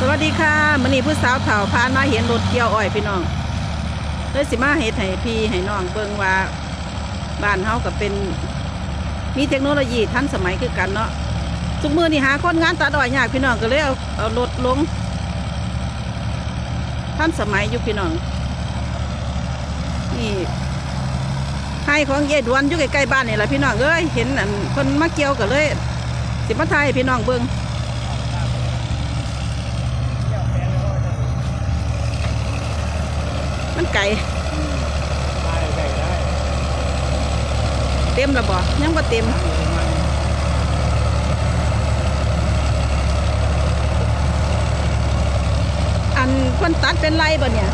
สวัสดีค่ะมื้อนี้ผู้สาวเฒ่าพานมาเห็นรถเกี่ยวอ้อยพี่น้องเลยสิมาเฮ็ดให้พี่ให้น้องเบิ่งว่าบ้านเฮาก็เป็น มีเทคโนโลยีทันสมัยคือกันเนาะทุกมือนี่หาคนงานตัดอ้อยยากพี่น้องก็เลยเอาเอารถลงทันสมัยอยู่พี่น้องนี่ให้ของเยายดวนอยู่ใกล้ๆบ้านนี่แหละพี่น้องเอ้ยเห็นอันคนมาเกี่ยวก็เลย สิมาถ่ายพี่น้องเบิ่ง มันไก่ได้ได้ได้เต็มแล้วบ่ยังบ่เต็มอันเพิ่นตัดเป็นไรบ่เนี่ย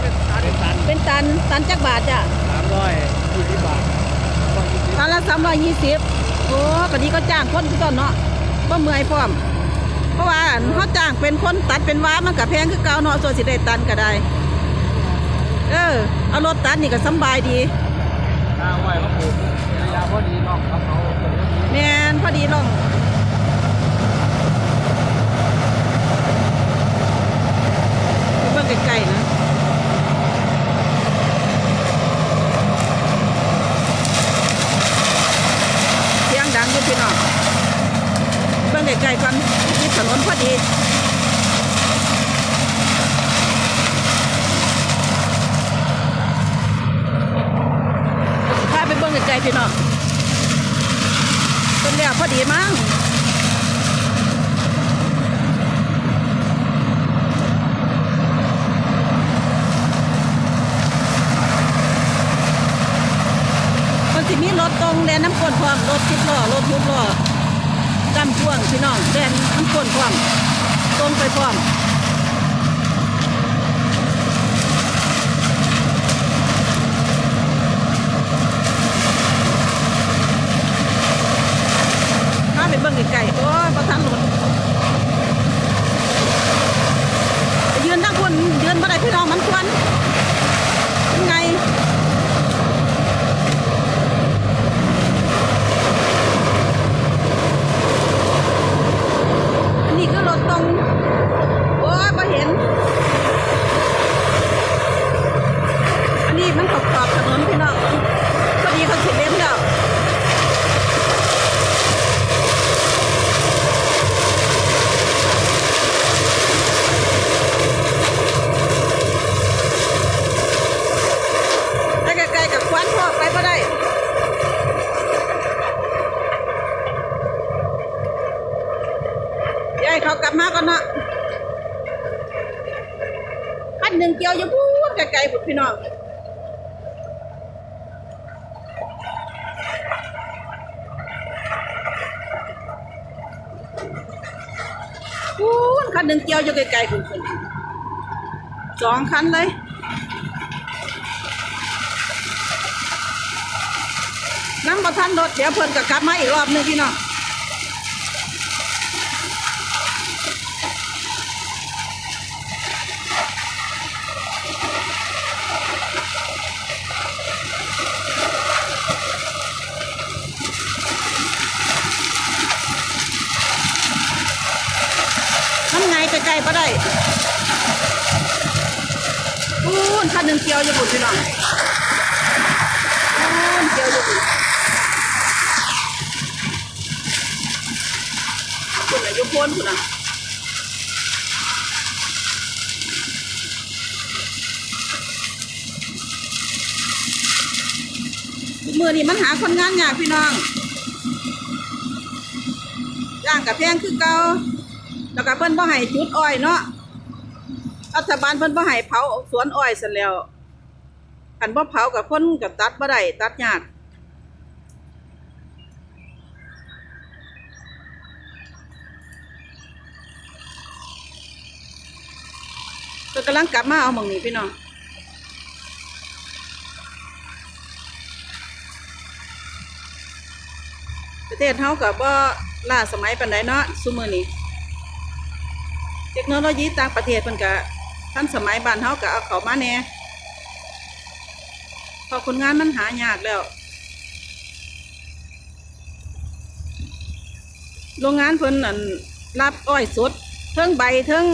เป็นตัน เป็นตัน ตันจักบาทจ้ะสามร้อยยี่สิบบาทร้อยยี่สิบตันละสามร้อยยี่สิบโอ้ปนี้ก็จ้างคนคือกันเนาะบ่เมื่อยพร้อม เพราะว่าอันเขาจ้างเป็นคนตัดเป็นว้ามันก็แพงคือเก่าเนาะส่วนสิได้ตันก็ได้ เออ เอารถตัดนี่ก็สำบายดีตาไว้ก็ปลูกระยะพอดีน้องครับเขาเดี๋ยวนี้แม่นพอดีลงไปเบิ่งไกลๆนะ เสียงดังอยู่พี่น้องเบิ่งไกลๆก่อนมีถนนพอดีพาไปเบิ่งไกลๆพี่น้องเป็นแล้วพอดีมั้งมันสิมีรถตรงแด น้ำก้นพร้อมรถทิพล้อรถทุกล้อดำพ่วงพี่น้องแดนน้ำก้นพร้อมตรงไปพร้อมพาไปเบิ่งไกลๆโอ้ยประทันรถไปยืนทั้งคนยืนบ่ได้พี่น้องมันควัน ยายเขากลับมาก่อนเนาะพันหนึ่งเกี่ยวอยู่พูดไกลๆพุ่นพี่น้องพูดคันหนึ่งเกี่ยวอยู่ไกลๆพุ่นพุ่นสองคันเลยนั่งประทันรถเดี๋ยวเพิ่นก็กลับมาอีกรอบหนึงพี่น้อง ทำไงไกลๆก็ได้ปูนคันหนึ่งเกียวอยู่บุญพี่น้องปูนเกียวอยู่บุญคุณอายุพ้นคุณอะมือนี่มันหาคนงานยากพี่น้องจ้างกับแพงคือเก่า แล้วก็เพิ่นบ่ให้จุดอ้อยเนาะรัฐบาลเพิ่นบ่ให้เผาสวนอ้อยซั่นแล้วคันบ่เผากับคนก็ตัดบ่ได้ตัดยากก็กำลังกลับมาเอาหม่องนี้พี่น้องประเทศเฮาก็บ่ล้าสมัยปานใดเนาะซุมื้อนี้ ทคโนโลยีต่างประเทศเพิ่นก็ทันสมัยบ้านเฮาก็เอาเข้ามาแน่พอคนงานมันหายากแล้ว โรงงานเพิ่นอั่นรับอ้อยสดเทิงใบเทิง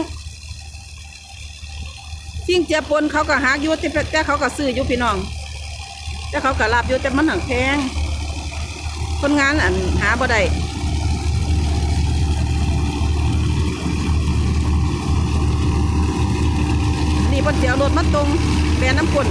สิ่งเจียปนเขาก็หากอยู่แต่แต่เขาก็ซื้ออยู่พี่น้องแต่เขาก็รับอยู่แต่มันหนังแพงคนงานอันหาบ่ได้ นี่เสิเจียวรถมาตรงแบนน้ำกลน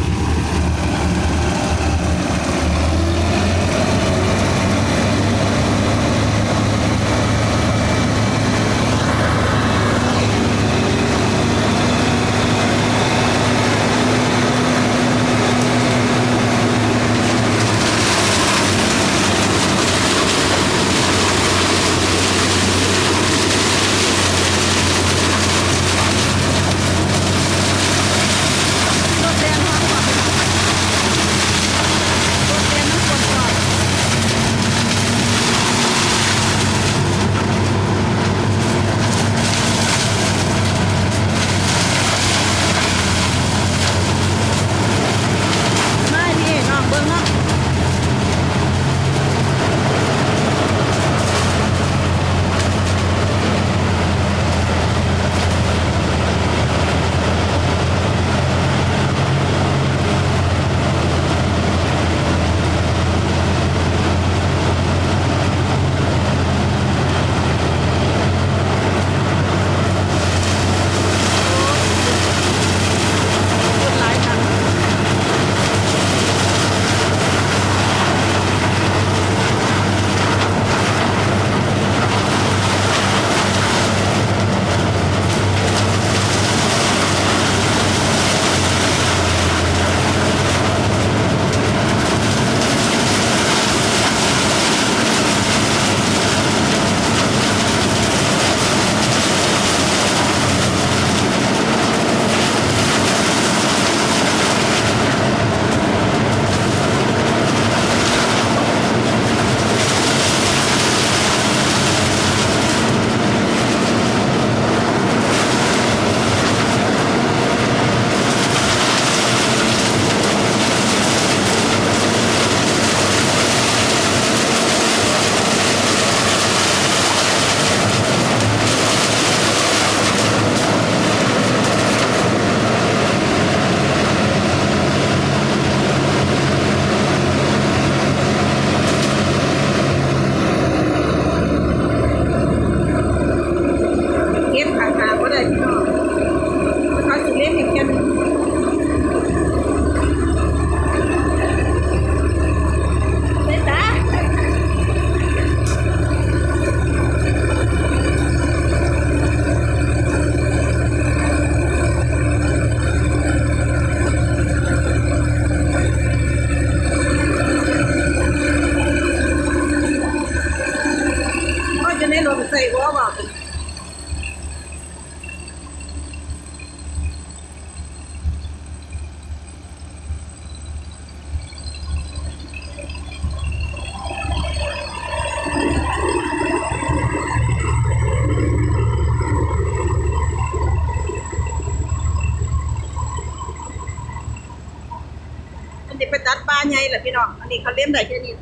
แหละพี่น้อง อันนี้เขาเลี้ยมได้แค่นี้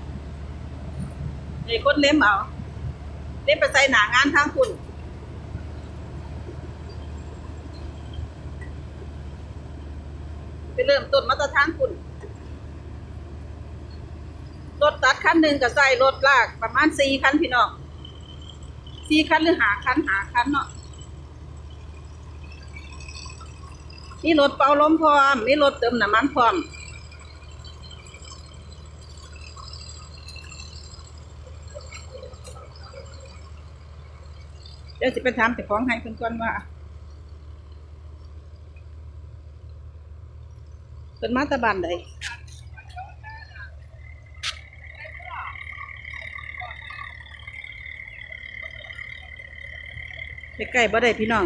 ไอ้คนเลี้ยมเอาเลี้ยมไปใส่หนางานทางคุณไปเริ่มต้นมาตรทางคุณรถตัดคันหนึ่งก็ใส่รถลากประมาณสี่คันพี่น้องสี่คันหรือหาคันหาคันเนาะมีรถเป่าลมพร้อมมีรถเติมน้ำมันพร้อม ดี๋ยวสิไปถามเจ้าของให้เพิ่นก่อนว่าเพิ่นมาตะบ้านใดไปใกล้บ่ได้พี่น้อง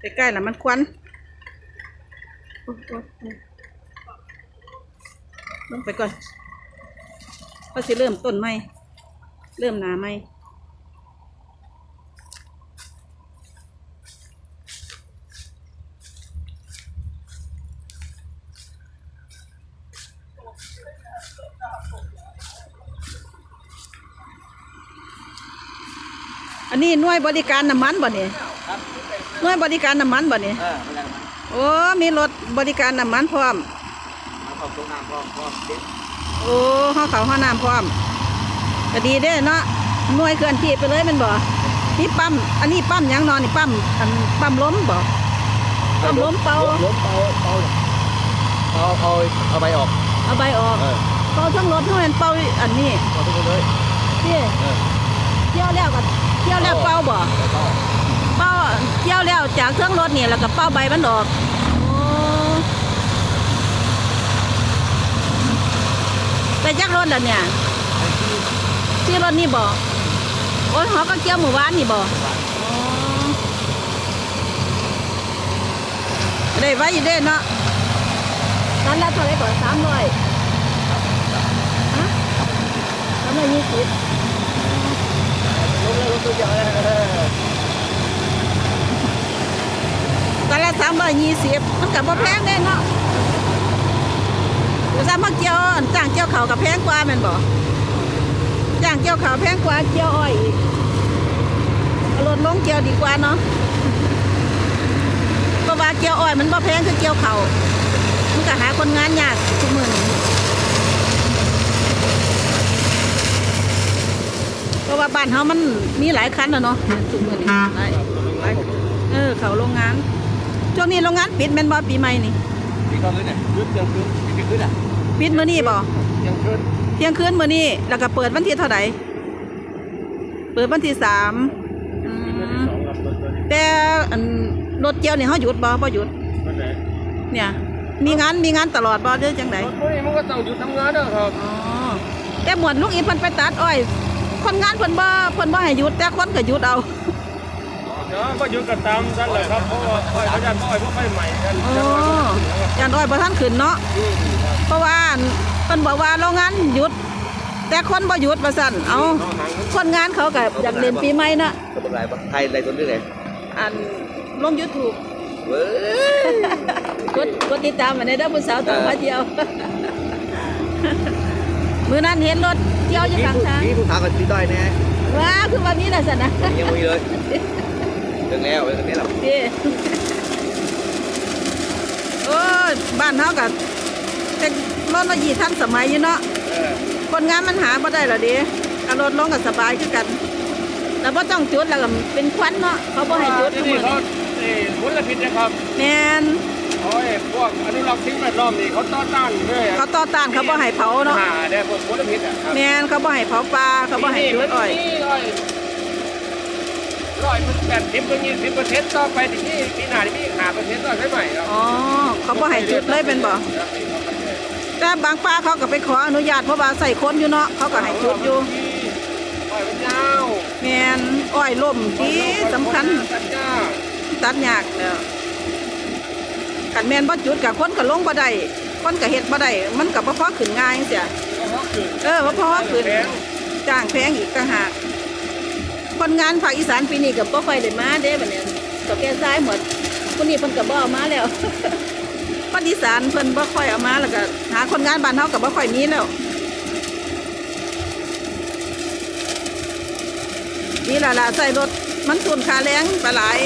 ไปใกล้แล้วมันควันโอ๊ยโอ๊ยโอ๊ยลงไปก่อน เขาสิเริ่มต้นใหม่เริ่มหนาใหม่อันนี้หน่วยบริการน้ำมันบ่นี่ครับหน่วยบริการน้ำมันบ่นี่เออเป็นไรมันโอ้ มีรถบริการน้ำมันพร้อม มาขอบตรงน้ำพร้อมพร้อมเด็ก โอ้ห้องเขาห้องน้ำพร้อมก็ดีเด้อเนาะหน่วยเคลื่อนที่ไปเลยแมันบ่นี่ปั๊มอันนี้ปั๊มหยังนอนนี่ปั๊มอันปั๊มล้มบ่ปั๊มล้มเป่าล้มเป่าเป่าเอาเอาเอาใบออก เอาใบออกเออเป่าทั้งรถเท่านั้นเป่าอันนี้เอาทุกคนเลยที่เออเที่ยวแล้วก็เที่ยวแล้วเป่าบ่แล้วก็เป่าเที่ยวแล้วจากเครื่องรถนี่แล้วก็เป่าใบมันออกโอ้ ไปจักรถแล้วเนี่ยไอ้ที่ที่รถนี่บ่โอ้ยหอก็เกี่ยวหมู่บ้านนี่บ่ได้ไว้อยู่เด้เนาะนั้นละเท่าไหรก่อนสามร้อยฮะสามร้อยยี่สิบล้มเลยล้มตัวใหญ่เออตอนละสามร้อยยี่สิบมันกับบ่แพงเด้เนาะ แต่ถ้ามาเกี่ยวจ้างเกี่ยวเขากับแพงกว่าแม่นบ่จ้างเกี่ยวเขาแพงกว่าเกี่ยวอ้อยอีกเอารถลงเกี่ยวดีกว่าเนาะเพราะว่าเกี่ยวอ้อยมันบ่แพงคือเกี่ยวเขามันก็หาคนงานยากทุกมื้อนี้เพราะว่าบ้านเฮามันมีหลายคันแล้วเนาะทุกมื้อนี้หลายหลายเออเขาโรงงานช่วงนี้โรงงานปิดแม่นบ่ปีใหม่นี่มีความรู้เนี่ยขึ้นยังขึ้นมีขึ้นอะ ปิดมื้อนี้บ่ยังขึ้นเที่ยงคืนมื้อนี้แล้วก็เปิดวันที่เท่าไหร่เปิดวันที่สามอืมสองลำรถตัวนี้แต่อันรถเกี่ยวนี่เฮาหยุดบ่บ่หยุดมันไหนเนี่ยมีงานมีงานตลอดบ่หรือจังไดรถพวกนี้มันก็ต้องหยุดทำงานนะครับอ๋อแต่หมวดลุงอีเพิ่นไปตัดอ้อยคนงานเพิ่นบ่เพิ่นบ่ให้หยุดแต่คนก็หยุดเอาเดี๋ยวก็หยุดกันตามนั่นเลยครับเพราะว่าอ้อยเขาจะอ้อยพวกไฟใหม่กันอ๋อยานอ้อยบ่ทันขึ้นเนาะ เพราะว่าเพิ่นบอกว่าโรงงานหยุด แต่คนบ่หยุดว่าซั่นเอาคนงานเขาก็อยากเล่นปีใหม่นะก็เป็นไรปะไทยอะไรตัวนี้เลยอันลง YouTube เว้ยกดกดติดตามมาในเด้อผู้สาวต่างมาเที่ยว มื้อนั้นเห็นรถเที่ยวอยู่ข้างทางนี่ผู้สาวกับพี่ต้อยแน่ว้าคือว่ามีน่ะซั่นนะยังมีเลยเรื่องแล้วเรื่องนี้หรอเด้โอ้ยบ้านเฮาก็ เทคโนโลยีทันสมัยอยู่เนาะคนงานมันหาบ่ได้ละเดิกระโดดลงก็สบายคือกันแต่บ่ต้องจุดแล้วก็เป็นควันเนาะเขาบ่ให้จุดที่ทุกนี่มื้อเขาเอ่อมลพิษนะครับแม่นโอ้ยพวกอนุรักษ์สิ่งแวดล้อมนี่เขาต่อต้านเลยเขาต่อต้านเขาบ่ให้เผาเนาะหาได้พวกมลพิษอะครับแม่นเขาบ่ให้เผาป่าเขาบ่ให้จุดอ้อยนี่ร้อยร้อยแปดสิบถึงยี่สิบเปอร์เซ็นต์ต่อไปที่นี่ปีหน้าที่นี่หาเปอร์เซ็นต์ต่อใช่ไหมครับอ๋อเขาบ่ให้จุดเลยเป็นบ่ แต่บางป่าเขาก็ไปขออนุญาตเพราะว่าใส่คนอยู่เนาะเขาก็ให้จุดอยู่อ้อยมันยาวแมนอ้อยล่มที่สำคัญสัญญาตัดยากแล้วกันแมนบ่จุดกับคนก็ลงบ่ได้คนก็เฮ็ดบ่ได้มันก็บ่พอขึ้นง่ายจังซี่ก็เออบ่พอขึ้นจ้างแพงอีกต่างหากคนงานภาคอีสานปีนี้ก็บ่ค่อยได้มาเด้บัดนี้ก็แก่ซ้ายหมดคนนี้เพิ่นก็บ่อมาแล้ว คนอีสานเพิ่นบ่ค่อยเอามาแล้วก็หาคนงานบ้านเฮาก็บ่ค่อยมีแล้วนี่ล่ะล่ะใส่รถมันทุนค่าแรงไปหลาย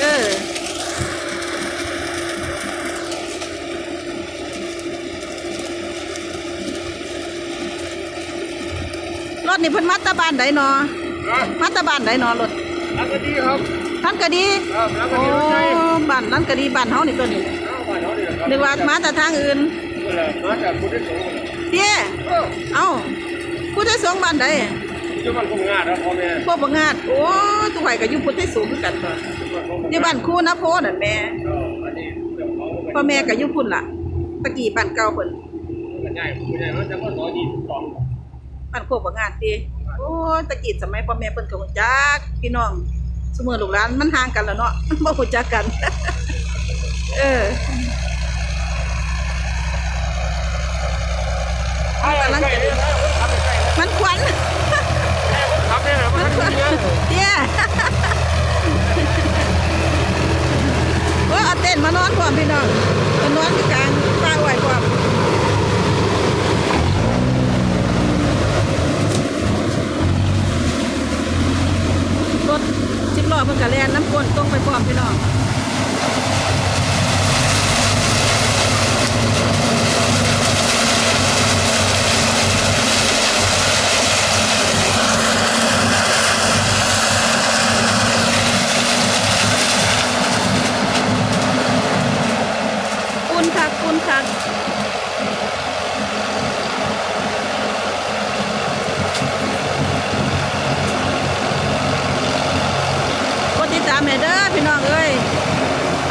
เออรถนี่เพิ่นมาแตะบ้านใดนออะมาแตะบ้านใดนอรถรักกันดีครับท่านก็ดีครับรักกันโอ้ดีรู้ใจบ้านนั้นก็ดีบ้านเฮานี่ตัวนี้เอาบ้า นเขาดีเหรอครับนึกว่ามาแต่ทางอื่นเออมาจากพุทธสงฆ์เตี้ยเออเอ้าผู้ได้สงฆ์บ้านใดอยู่บ้านคงงาดครับพ่อแม่พวกบ่งาดโอ้ทุกข่อยก็อยู่พุทธสูงคือกันตัวอยู่บ้านครูนะโพนั่นแม่ก็อันนี้เรื่องเขาพ่อแม่ก็อยู่พุ่นล่ะตะกี้บ้านเก่าเพิ่นมันใหญ่มันใหญ่มันจะก็สอดีสองบ้านโคกบ่งาดติโอ้ตะกี้สมัยพ่อแม่เพิ่นก็รู้จักพี่น้องซุมื้อลูกหลานมันห่างกันแล้วเนาะบ่รู้จักกัน เออ ใช่มันะขับไปใกล้เลยมันควันขันะมันเยอะเตี้ยว่าเอาเต้นมานอนพร้อมพี่น้องมานอนที่กลางป้าไหวพร้อม เพิ่นก็แล่นน้ำก้นตรงไปพร้อมพี่น้องอุ่นคักอุ่นคัก กดติดตามแม่เด้อพี่น้องเอ้ย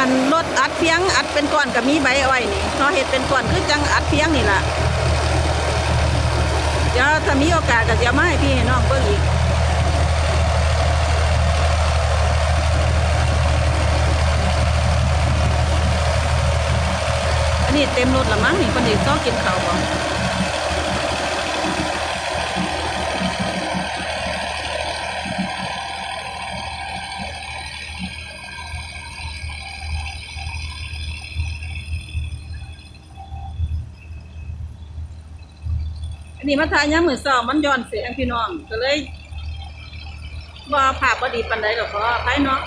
อันรถอัด เพียงอัดเป็นก้อนกับมีใบอ้อยนี่เนาะเห็ดเป็นก้อนคือจังอัดเพียงนี่ล่ะเดี๋ยวถ้ามีโอกาสก็จะมาให้พี่น้องเบิ่งอีกอันนี้เต็มรถละมั้งนี่คนเด็กซ้อกินข้าวบ่ อันนี้มาทานยามมื้อเช้ามันย้อนเสียงพี่น้องก็เลยว่าภาพบ่ดีปานใดหรอกขออภัยเนาะ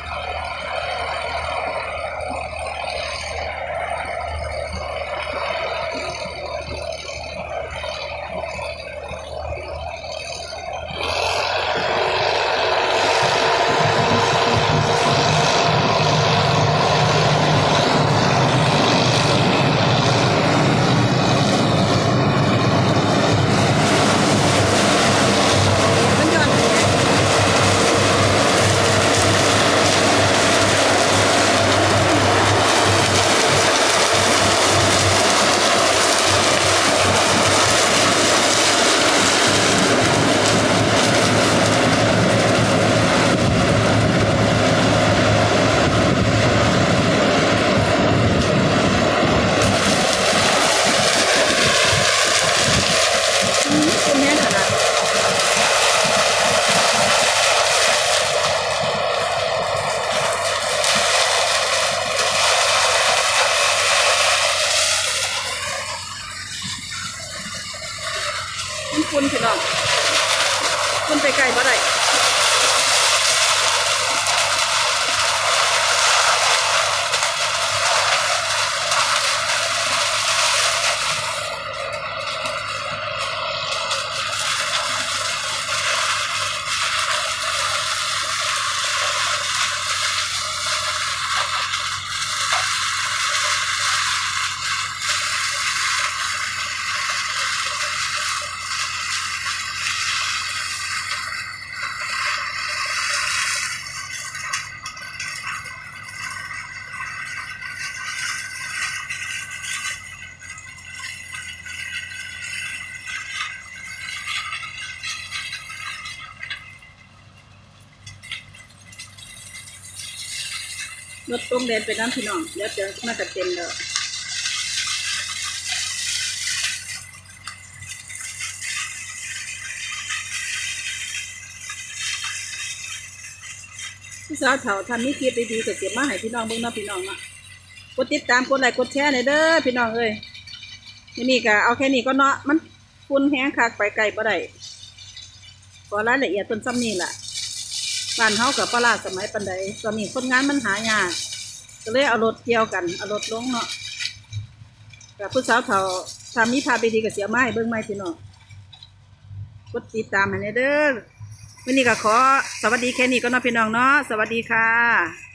รถตรงแดนไปน้ำพี่น้องเดี๋ยวจะมาจัดเต็มแล้วพี่สาวเถาทำนี่คลิปดีๆก็เสียมาให้พี่น้องเบิ่งเนาะพี่น้องเนาะกดติดตามกดไลค์กดแชร์หน่อยเด้อพี่น้องเอ้ยทีนี่ก็เอาแค่นี้ก็เนาะมันฝุ่นแห้งคักไปไกลบ่ได้ก็รายละเอียดต้นซ้ำนี่แหละ บ้านเฮากับปลาร้าสมัยปันใดตอนนี้คนงานมันหายากก็เลยเอารถเกี่ยวกันเอารถลงเนาะกับผู้สาวเฒ่าทำนี้พาไปดีกับเสียไม้เบิ้งไม้พี่น้องกดติดตามให้เด้อวันนี้ก็ขอสวัสดีแค่นี้ก็เนาะพี่น้องเนาะสวัสดีค่ะ